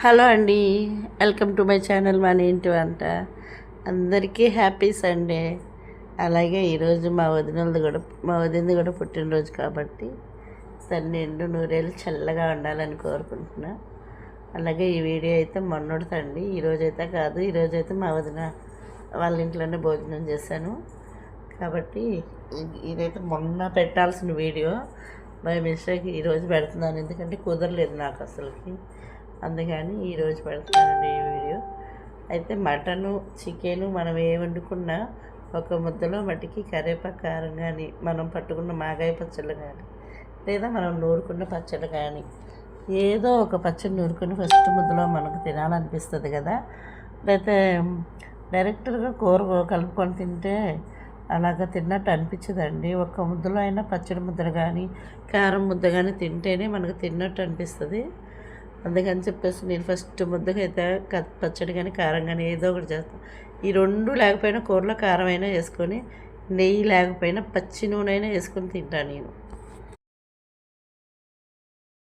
Hello అండి. Welcome to my channel మన ఇంటి వంట. అందరికీ హ్యాపీ సండే. అలాగే ఈరోజు మా వదినది కూడా మా వదినది కూడా పుట్టినరోజు కాబట్టి తను నిండు నూరేళ్ళు చల్లగా ఉండాలని కోరుకుంటున్నా. అలాగే ఈ వీడియో అయితే మొన్నడుతండి ఈరోజు అయితే కాదు ఈరోజు అయితే మా వదిన వాళ్ళ ఇంట్లోనే భోజనం చేశాను. కాబట్టి ఇదైతే మొన్న పెట్టాల్సిన వీడియో. బై మిస్టేక్ ఈరోజు పెడుతున్నాను. ఎందుకంటే కుదరలేదు నాకు అసలుకి. అందుకని ఈరోజు పెడతానండి ఈ వీడియో. అయితే మటను చికెను మనం ఏ వండుకున్నా ఒక ముద్దలో మట్టికి కరివేపాకు కారం కానీ మనం పట్టుకున్న మాగాయ పచ్చళ్ళు కానీ లేదా మనం నూరుకున్న పచ్చడి కానీ ఏదో ఒక పచ్చడి నూరుకుని ఫస్ట్ ముద్దలో మనకు తినాలనిపిస్తుంది కదా. లేకపోతే డైరెక్ట్గా కూర కలుపుకొని తింటే అలాగ తిన్నట్టు అనిపించదండి. ఒక్క ముద్దలో అయినా పచ్చడి ముద్దలు కానీ కారం ముద్ద కానీ తింటేనే మనకు తిన్నట్టు అనిపిస్తుంది. అందుకని చెప్పేసి నేను ఫస్ట్ ముద్దగా అయితే పచ్చడి కానీ కారం కానీ ఏదో ఒకటి చేస్తాను ఈ రెండు లేకపోయినా కూరలో కారం అయినా వేసుకొని నెయ్యి లేకపోయినా పచ్చి నూనె అయినా వేసుకొని తింటాను నేను.